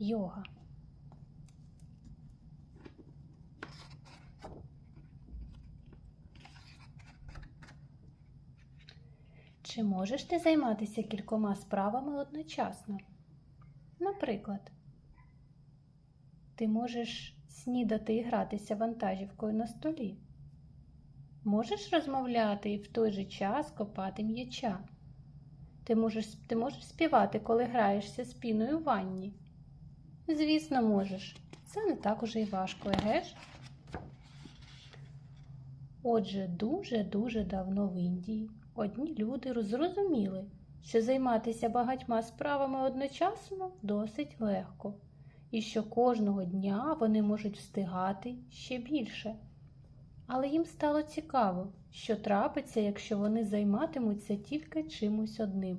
йога. Чи можеш ти займатися кількома справами одночасно? Наприклад, ти можеш снідати і гратися вантажівкою на столі. Можеш розмовляти і в той же час копати м'яча. Ти можеш, ти можеш співати, коли граєшся з піною в ванні. Звісно, можеш. Це не так уже й важко, еге ж? Отже, дуже-дуже давно в Індії одні люди зрозуміли, що займатися багатьма справами одночасно досить легко, і що кожного дня вони можуть встигати ще більше. Але їм стало цікаво, що трапиться, якщо вони займатимуться тільки чимось одним,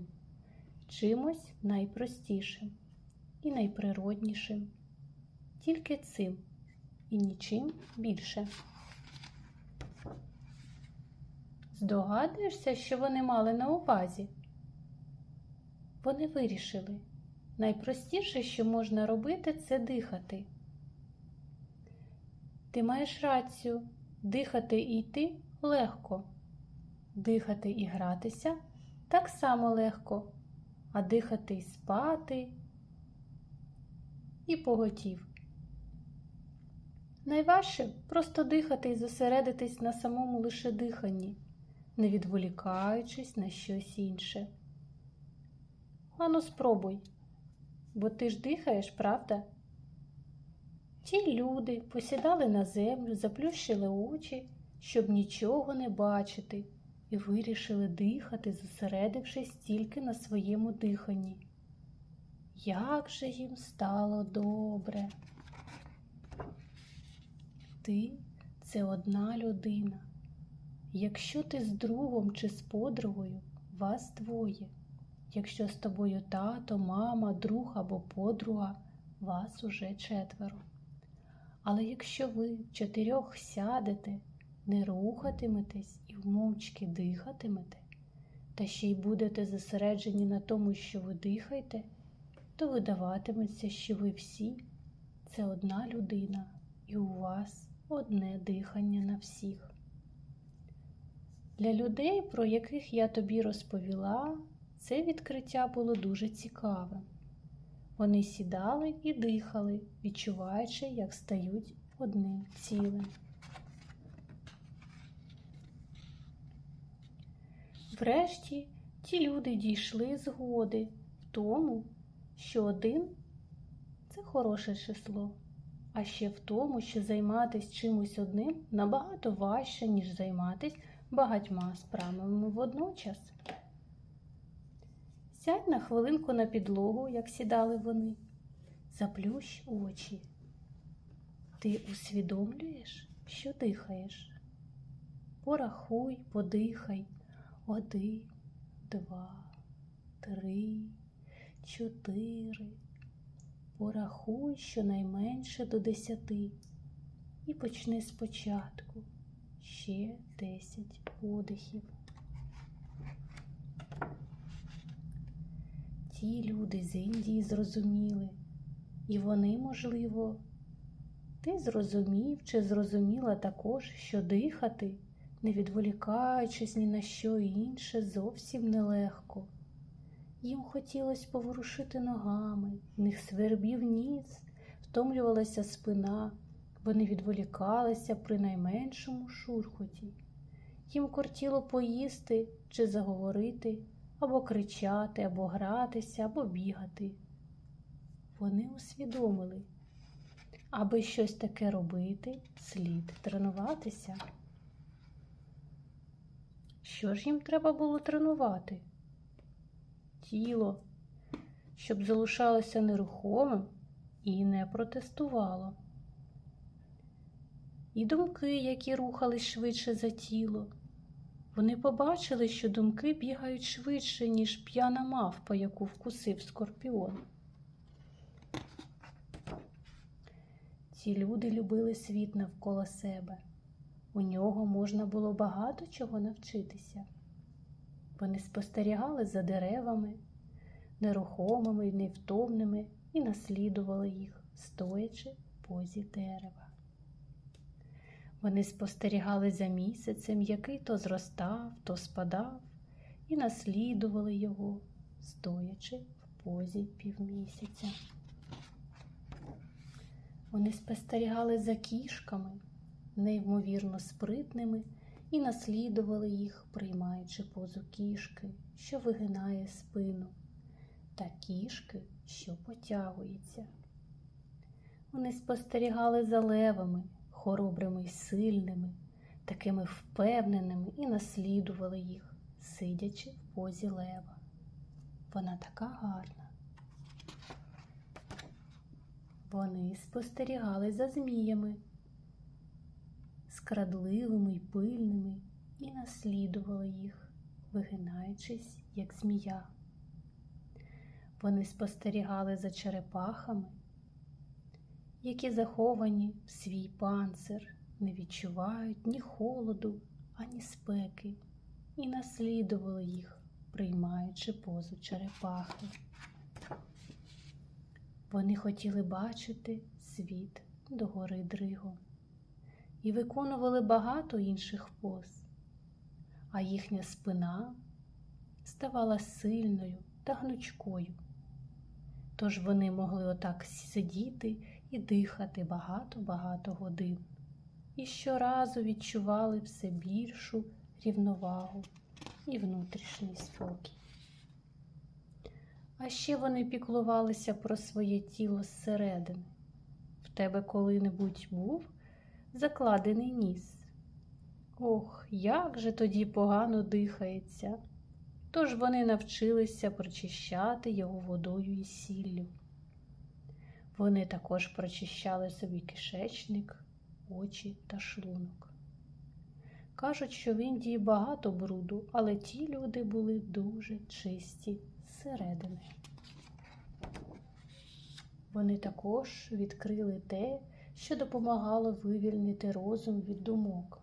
чимось найпростішим і найприроднішим, тільки цим і нічим більше. Здогадуєшся, що вони мали на увазі? Вони вирішили, найпростіше, що можна робити, це дихати. Ти маєш рацію, дихати і йти легко, дихати і гратися так само легко, а дихати і спати і поготів. Найважче просто дихати і зосередитись на самому лише диханні, не відволікаючись на щось інше. Ану, спробуй, бо ти ж дихаєш, правда? Ті люди посідали на землю, заплющили очі, щоб нічого не бачити, і вирішили дихати, зосередившись тільки на своєму диханні. Як же їм стало добре. Ти це одна людина. Якщо ти з другом чи з подругою, вас двоє. Якщо з тобою тато, мама, друг або подруга, вас уже четверо. Але якщо ви чотирьох сядете, не рухатиметесь і вмовчки дихатимете, та ще й будете зосереджені на тому, що ви дихаєте, то видаватиметься, що ви всі це одна людина, і у вас одне дихання на всіх. Для людей, про яких я тобі розповіла, це відкриття було дуже цікавим. Вони сідали і дихали, відчуваючи, як стають одним цілим. Врешті ті люди дійшли згоди в тому, що один це хороше число, а ще в тому, що займатися чимось одним набагато важче, ніж займатися багатьма справами водночас. Сядь на хвилинку на підлогу, як сідали вони, заплющ очі. Ти усвідомлюєш, що дихаєш. Порахуй, подихай. Один, два, три, чотири. Порахуй щонайменше до десяти. І почни спочатку ще десять подихів. Ті люди з Індії зрозуміли, і вони, можливо, ти зрозумів чи зрозуміла також, що дихати, не відволікаючись ні на що інше, зовсім нелегко. Їм хотілося поворушити ногами, в них свербів ніс, втомлювалася спина, вони відволікалися при найменшому шурхоті. Їм кортіло поїсти чи заговорити, або кричати, або гратися, або бігати. Вони усвідомили, аби щось таке робити, слід тренуватися. Що ж їм треба було тренувати? Тіло, щоб залишалося нерухомим і не протестувало. І думки, які рухались швидше за тіло. Вони побачили, що думки бігають швидше, ніж п'яна мавпа, яку вкусив скорпіон. Ці люди любили світ навколо себе. У нього можна було багато чого навчитися. Вони спостерігали за деревами, нерухомими і невтомними, і наслідували їх, стоячи в позі дерева. Вони спостерігали за місяцем, який то зростав, то спадав, і наслідували його, стоячи в позі півмісяця. Вони спостерігали за кішками, неймовірно спритними, і наслідували їх, приймаючи позу кішки, що вигинає спину, та кішки, що потягується. Вони спостерігали за левами, хоробрими й сильними, такими впевненими і наслідували їх, сидячи в позі лева. Вона така гарна. Вони спостерігали за зміями, скрадливими й пильними, і наслідували їх, вигинаючись, як змія. Вони спостерігали за черепахами, які заховані в свій панцир, не відчувають ні холоду, ані спеки, і наслідували їх, приймаючи позу черепахи. Вони хотіли бачити світ догори дригом і виконували багато інших поз, а їхня спина ставала сильною та гнучкою. Тож вони могли отак сидіти і дихати багато-багато годин, і щоразу відчували все більшу рівновагу і внутрішній спокій. А ще вони піклувалися про своє тіло зсередини. В тебе коли-небудь був закладений ніс. Ох, як же тоді погано дихається. Тож вони навчилися прочищати його водою і сіллю. Вони також прочищали собі кишечник, очі та шлунок. Кажуть, що в Індії багато бруду, але ті люди були дуже чисті зсередини. Вони також відкрили те, що допомагало вивільнити розум від думок.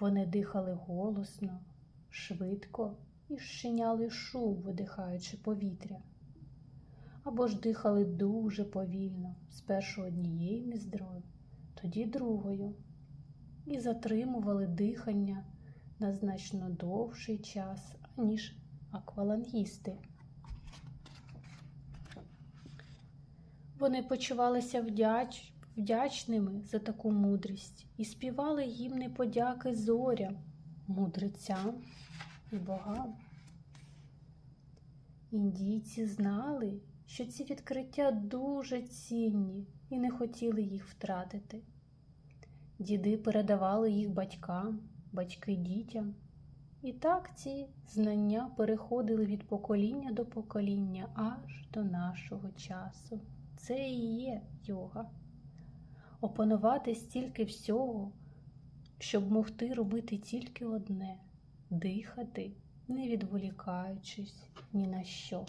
Вони дихали голосно, швидко і щиняли шум, видихаючи повітря. Або ж дихали дуже повільно, спершу однією ніздрою, тоді другою, і затримували дихання на значно довший час, аніж аквалангісти. Вони почувалися вдяч... вдячними за таку мудрість і співали гімни подяки зорям, мудрецям і богам. Індійці знали, що ці відкриття дуже цінні і не хотіли їх втратити. Діди передавали їх батькам, батьки дітям. І так ці знання переходили від покоління до покоління аж до нашого часу. Це і є йога. Опанувати стільки всього, щоб могти робити тільки одне дихати, не відволікаючись ні на що.